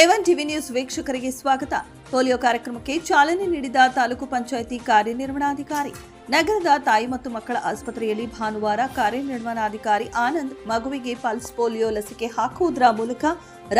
A one TV news ವೀಕ್ಷಕರಿಗೆ ಸ್ವಾಗತ. Polio ಕಾರ್ಯಕ್ರಮಕ್ಕೆ ಚಾಲನೆ ನೀಡಿದ ತಾಲೂಕು ಪಂಚಾಯಿತಿ ಕಾರ್ಯನಿರ್ವಹಣಾಧಿಕಾರಿ. ನಗರದ ತಾಯಿ ಮತ್ತು ಮಕ್ಕಳ ಆಸ್ಪತ್ರೆಯಲ್ಲಿ ಭಾನುವಾರ ಕಾರ್ಯನಿರ್ವಹಣಾಧಿಕಾರಿ ಆನಂದ್ ಮಗುವಿಗೆ ಪಲ್ಸ್ ಪೋಲಿಯೋ ಲಸಿಕೆ ಹಾಕುವುದರ ಮೂಲಕ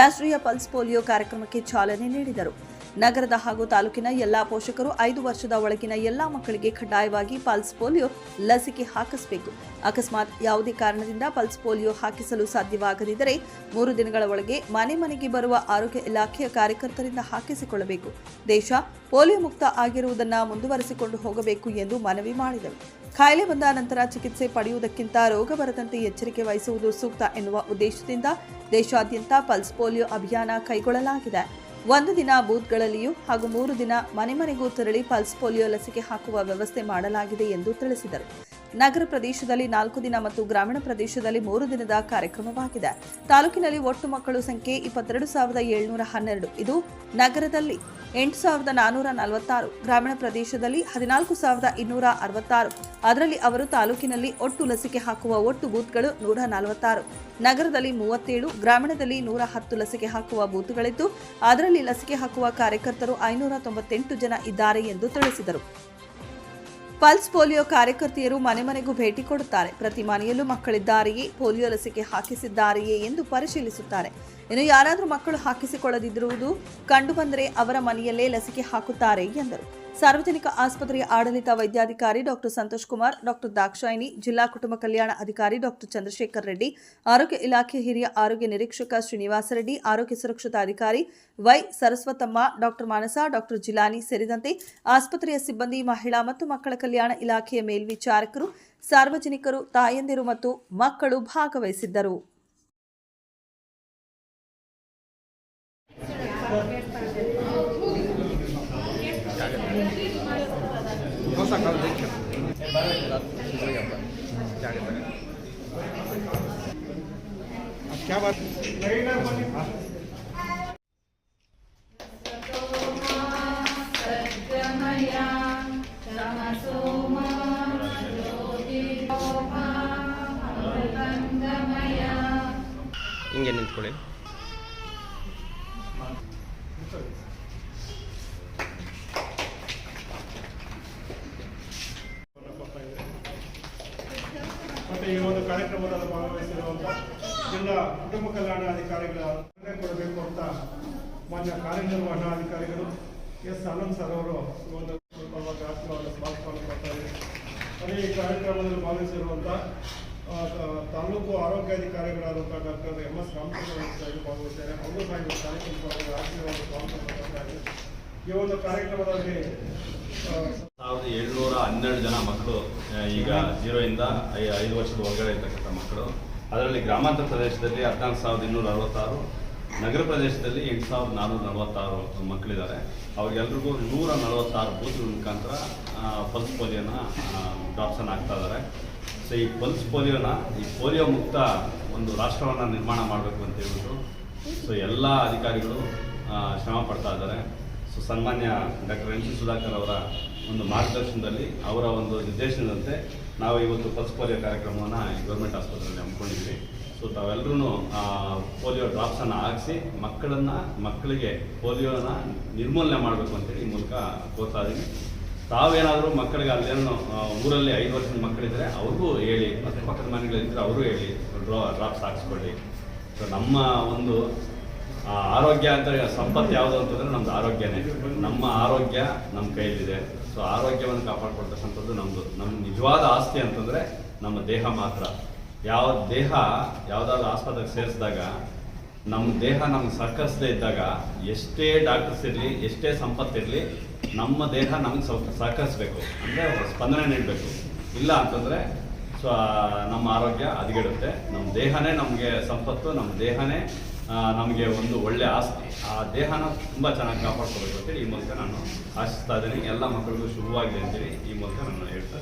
ರಾಷ್ಟ್ರೀಯ ಪಲ್ಸ್ ಪೋಲಿಯೋ ಕಾರ್ಯಕ್ರಮಕ್ಕೆ ಚಾಲನೆ ನೀಡಿದರು. ನಗರದ ಹಾಗೂ ತಾಲೂಕಿನ ಎಲ್ಲಾ ಪೋಷಕರು ಐದು ವರ್ಷದ ಒಳಗಿನ ಎಲ್ಲಾ ಮಕ್ಕಳಿಗೆ ಕಡ್ಡಾಯವಾಗಿ ಪಲ್ಸ್ ಪೋಲಿಯೋ ಲಸಿಕೆ ಹಾಕಿಸಬೇಕು. ಅಕಸ್ಮಾತ್ ಯಾವುದೇ ಕಾರಣದಿಂದ ಪಲ್ಸ್ ಪೋಲಿಯೋ ಹಾಕಿಸಲು ಸಾಧ್ಯವಾಗದಿದ್ದರೆ ಮೂರು ದಿನಗಳ ಒಳಗೆ ಮನೆ ಮನೆಗೆ ಬರುವ ಆರೋಗ್ಯ ಇಲಾಖೆಯ ಕಾರ್ಯಕರ್ತರಿಂದ ಹಾಕಿಸಿಕೊಳ್ಳಬೇಕು. ದೇಶ ಪೋಲಿಯೋ ಮುಕ್ತ ಆಗಿರುವುದನ್ನು ಮುಂದುವರೆಸಿಕೊಂಡು ಹೋಗಬೇಕು ಎಂದು ಮನವಿ ಮಾಡಿದರು. ಕಾಯಿಲೆ ಬಂದ ನಂತರ ಚಿಕಿತ್ಸೆ ಪಡೆಯುವುದಕ್ಕಿಂತ ರೋಗ ಬರದಂತೆ ಎಚ್ಚರಿಕೆ ವಹಿಸುವುದು ಸೂಕ್ತ ಎನ್ನುವ ಉದ್ದೇಶದಿಂದ ದೇಶಾದ್ಯಂತ ಪಲ್ಸ್ ಪೋಲಿಯೋ ಅಭಿಯಾನ ಕೈಗೊಳ್ಳಲಾಗಿದೆ. ಒಂದು ದಿನ ಬೂತ್ಗಳಲ್ಲಿಯೂ ಹಾಗೂ ಮೂರು ದಿನ ಮನೆ ಮನೆಗೂ ತೆರಳಿ ಪಲ್ಸ್ ಪೋಲಿಯೋ ಲಸಿಕೆ ಹಾಕುವ ವ್ಯವಸ್ಥೆ ಮಾಡಲಾಗಿದೆ ಎಂದು ತಿಳಿಸಿದರು. ನಗರ ಪ್ರದೇಶದಲ್ಲಿ ನಾಲ್ಕು ದಿನ ಮತ್ತು ಗ್ರಾಮೀಣ ಪ್ರದೇಶದಲ್ಲಿ ಮೂರು ದಿನದ ಕಾರ್ಯಕ್ರಮವಾಗಿದೆ. ತಾಲೂಕಿನಲ್ಲಿ ಒಟ್ಟು ಮಕ್ಕಳು ಸಂಖ್ಯೆ ಇಪ್ಪತ್ತೆರಡು ಸಾವಿರದ ಏಳ್ನೂರ ಹನ್ನೆರಡು. ಇದು ನಗರದಲ್ಲಿ ಎಂಟು ಸಾವಿರದ ನಾನ್ನೂರ ನಲವತ್ತಾರು, ಗ್ರಾಮೀಣ ಪ್ರದೇಶದಲ್ಲಿ ಹದಿನಾಲ್ಕು ಸಾವಿರದ ಇನ್ನೂರ ಅರವತ್ತಾರು. ಅದರಲ್ಲಿ ಅವರು ತಾಲೂಕಿನಲ್ಲಿ ಒಟ್ಟು ಲಸಿಕೆ ಹಾಕುವ ಒಟ್ಟು ಬೂತ್ಗಳು ನೂರ ನಲವತ್ತಾರು. ನಗರದಲ್ಲಿ ಮೂವತ್ತೇಳು, ಗ್ರಾಮೀಣದಲ್ಲಿ ನೂರ ಹತ್ತು ಲಸಿಕೆ ಹಾಕುವ ಬೂತ್ಗಳಿದ್ದು, ಅದರಲ್ಲಿ ಲಸಿಕೆ ಹಾಕುವ ಕಾರ್ಯಕರ್ತರು ಐನೂರ ತೊಂಬತ್ತೆಂಟು ಜನ ಇದ್ದಾರೆ ಎಂದು ತಿಳಿಸಿದರು. ಪಲ್ಸ್ ಪೋಲಿಯೋ ಕಾರ್ಯಕರ್ತೆಯರು ಮನೆ ಮನೆಗೂ ಭೇಟಿ ಕೊಡುತ್ತಾರೆ. ಪ್ರತಿ ಮನೆಯಲ್ಲೂ ಮಕ್ಕಳಿದ್ದಾರೆಯೇ ಪೋಲಿಯೋ ಲಸಿಕೆ ಹಾಕಿಸಿದ್ದಾರೆಯೇ ಎಂದು ಪರಿಶೀಲಿಸುತ್ತಾರೆ. ಇನ್ನು ಯಾರಾದರೂ ಮಕ್ಕಳು ಹಾಕಿಸಿಕೊಳ್ಳದಿರುವುದು ಕಂಡುಬಂದರೆ ಅವರ ಮನೆಯಲ್ಲೇ ಲಸಿಕೆ ಹಾಕುತ್ತಾರೆ ಎಂದರು. ಸಾರ್ವಜನಿಕ ಆಸ್ಪತ್ರೆಯ ಆಡಳಿತ ವೈದ್ಯಾಧಿಕಾರಿ ಡಾಕ್ಟರ್ ಸಂತೋಷ್ ಕುಮಾರ್, ಡಾಕ್ಟರ್ ದಾಕ್ಷಾಯಿನಿ ಜಿಲ್ಲಾ ಕುಟುಂಬ ಕಲ್ಯಾಣ ಅಧಿಕಾರಿ ಡಾಕ್ಟರ್ ಚಂದ್ರಶೇಖರ್ ರೆಡ್ಡಿ, ಆರೋಗ್ಯ ಇಲಾಖೆ ಹಿರಿಯ ಆರೋಗ್ಯ ನಿರೀಕ್ಷಕ ಶ್ರೀನಿವಾಸ ರೆಡ್ಡಿ, ಆರೋಗ್ಯ ಸುರಕ್ಷತಾ ಅಧಿಕಾರಿ Y Saraswatamma, doctor Manasa, doctor Jilani ಸೇರಿದಂತೆ ಆಸ್ಪತ್ರೆಯ ಸಿಬ್ಬಂದಿ, ಮಹಿಳಾ ಮತ್ತು ಮಕ್ಕಳ ಕಲ್ಯಾಣ ಇಲಾಖೆಯ ಮೇಲ್ವಿಚಾರಕರು, ಸಾರ್ವಜನಿಕರು, ತಾಯಂದಿರು ಮತ್ತು ಮಕ್ಕಳು ಭಾಗವಹಿಸಿದ್ದರು. क्या बात ಹಿಂಗೆ ನಿಂತ್ಕೊಳ್ಳಿ ಮತ್ತೆ ಈ ಒಂದು ಕಾರ್ಯಕ್ರಮದಲ್ಲಿ ಭಾಗವಹಿಸಿರುವಂತ ಜಿಲ್ಲಾ ಕುಟುಂಬ ಕಲ್ಯಾಣ ಅಧಿಕಾರಿಗಳ ಸಲಹೆ ಕೊಡಬೇಕು ಅಂತ ಮಾನ್ಯ ಕಾರ್ಯನಿರ್ವಹಣಾಧಿಕಾರಿಗಳು ಎಸ್ ಆನಂದ್ ಸರ್ ಅವರು ಈ ಒಂದು ಅದೇ ಈ ಕಾರ್ಯಕ್ರಮದಲ್ಲಿ ತ- ತಾಲೂಕು ಆರೋಗ್ಯಾಧಿಕಾರಿಗಳಾದಂಥ ಡಾಕ್ಟರ್ ಎಂ ಎಸ್ ರಾಮಚಂದ್ರ ಭಾಗವಹಿಸಿದ್ದಾರೆ. ಅವರು ಸಹ ಈ ಕಾರ್ಯಕ್ರಮದಲ್ಲಿ ಆಶೀರ್ವಾದ ಈ ಒಂದು ಕಾರ್ಯಕ್ರಮದಲ್ಲಿ ಸಾವಿರದ ಏಳ್ನೂರ ಹನ್ನೆರಡು ಜನ ಮಕ್ಕಳು ಈಗ ಜೀರೋಯಿಂದ ಐದು ವರ್ಷದ ಒಳಗಡೆ ಇರ್ತಕ್ಕಂಥ ಮಕ್ಕಳು. ಅದರಲ್ಲಿ ಗ್ರಾಮಾಂತರ ಪ್ರದೇಶದಲ್ಲಿ ಹದಿನಾಲ್ಕು ಸಾವಿರದ ಇನ್ನೂರ ಅರವತ್ತಾರು, ನಗರ ಪ್ರದೇಶದಲ್ಲಿ ಎಂಟು ಸಾವಿರದ ನಾನ್ನೂರ ನಲವತ್ತಾರು ಮಕ್ಕಳಿದ್ದಾರೆ. ಅವ್ರಿಗೆಲ್ರಿಗೂ ನೂರ ನಲವತ್ತಾರು ಬೂತ್ಗಳ ಮುಖಾಂತರ ಪಲ್ಸ್ ಪೋಲಿಯೋನ ಡ್ರಾಪ್ಸನ್ನು ಹಾಕ್ತಾ ಇದ್ದಾರೆ. ಸೊ ಈ ಪಲ್ಸ್ ಪೋಲಿಯೋನ, ಈ ಪೋಲಿಯೋ ಮುಕ್ತ ಒಂದು ರಾಷ್ಟ್ರವನ್ನು ನಿರ್ಮಾಣ ಮಾಡಬೇಕು ಅಂತ ಹೇಳ್ಬಿಟ್ಟು, ಸೊ, ಎಲ್ಲ ಅಧಿಕಾರಿಗಳು ಶ್ರಮ ಪಡ್ತಾ ಇದ್ದಾರೆ. ಸೊ ಸನ್ಮಾನ್ಯ ಡಾಕ್ಟರ್ ಎನ್ ಸಿ ಸುಧಾಕರ್ ಅವರ ಒಂದು ಮಾರ್ಗದರ್ಶನದಲ್ಲಿ ಅವರ ಒಂದು ನಿರ್ದೇಶನದಂತೆ ನಾವು ಇವತ್ತು ಪಲ್ಸ್ ಪೋಲಿಯೋ ಕಾರ್ಯಕ್ರಮವನ್ನು ಗೌರ್ಮೆಂಟ್ ಆಸ್ಪತ್ರೆಯಲ್ಲಿ ಹಮ್ಮಿಕೊಂಡಿದ್ವಿ ಸೊ ತಾವೆಲ್ಲರೂ ಪೋಲಿಯೋ ಡ್ರಾಪ್ಸನ್ನು ಹಾಕಿಸಿ ಮಕ್ಕಳನ್ನು, ಮಕ್ಕಳಿಗೆ ಪೋಲಿಯೋನ ನಿರ್ಮೂಲನೆ ಮಾಡಬೇಕು ಅಂತೇಳಿ ಈ ಮೂಲಕ ಕೋರ್ತಾ ಇದ್ದೀನಿ ತಾವೇನಾದರೂ ಮಕ್ಕಳಿಗೆ ಅಲ್ಲೇನೋ ಊರಲ್ಲಿ ಐದು ವರ್ಷದ ಮಕ್ಕಳಿದ್ರೆ ಅವ್ರಿಗೂ ಹೇಳಿ, ಮತ್ತು ಪಕ್ಕದ ಮನೆಗಳಿದ್ದರೆ ಅವರು ಹೇಳಿ ಡ್ರಾ ಡ್ರಾಪ್ಸ್ ಹಾಕ್ಸ್ಕೊಳ್ಳಿ. ಸೊ ನಮ್ಮ ಒಂದು ಆರೋಗ್ಯ ಅಂತ ಸಂಪತ್ತು ಯಾವುದು ಅಂತಂದ್ರೆ ನಮ್ದು ಆರೋಗ್ಯನೇ. ನಮ್ಮ ಆರೋಗ್ಯ ನಮ್ಮ ಕೈಯಲ್ಲಿದೆ. ಸೊ ಆರೋಗ್ಯವನ್ನು ಕಾಪಾಡ್ಕೊಳ್ತಕ್ಕಂಥದ್ದು ನಮ್ಮದು ನಮ್ಮ ನಿಜವಾದ ಆಸ್ತಿ ಅಂತಂದ್ರೆ ನಮ್ಮ ದೇಹ ಮಾತ್ರ. ಯಾವ ದೇಹ ಯಾವುದಾದ್ರು ಆಸ್ಪತ್ರೆಗೆ ಸೇರಿಸಿದಾಗ, ನಮ್ಮ ದೇಹ ನಮ್ಗೆ ಸಹಕರಿಸದೇ ಇದ್ದಾಗ, ಎಷ್ಟೇ ಡಾಕ್ಟರ್ಸ್ ಇರಲಿ, ಎಷ್ಟೇ ಸಂಪತ್ತಿರಲಿ ನಮ್ಮ ದೇಹ ನಮ್ಗೆ ಸ್ವಲ್ಪ ಸಹಕರಿಸ್ಬೇಕು ಅಂದರೆ ಸ್ಪಂದನೆ ನೀಡಬೇಕು. ಇಲ್ಲ ಅಂತಂದರೆ ಸೊ ನಮ್ಮ ಆರೋಗ್ಯ ಹದಗೆಡುತ್ತೆ. ನಮ್ಮ ದೇಹನೇ ನಮಗೆ ಸಂಪತ್ತು, ನಮ್ಮ ದೇಹನೇ ನಮಗೆ ಒಂದು ಒಳ್ಳೆ ಆಸ್ತಿ. ಆ ದೇಹನ ತುಂಬ ಚೆನ್ನಾಗಿ ಕಾಪಾಡ್ಕೋಬೇಕು ಅಂತೇಳಿ ಈ ಮೂಲಕ ನಾನು ಆಶಿಸ್ತಾ ಇದ್ದೀನಿ. ಎಲ್ಲ ಮಕ್ಕಳಿಗೂ ಶುಭವಾಗಿದೆ ಅಂತೇಳಿ ಈ ಮೂಲಕ ನಾನು ಹೇಳ್ತಾ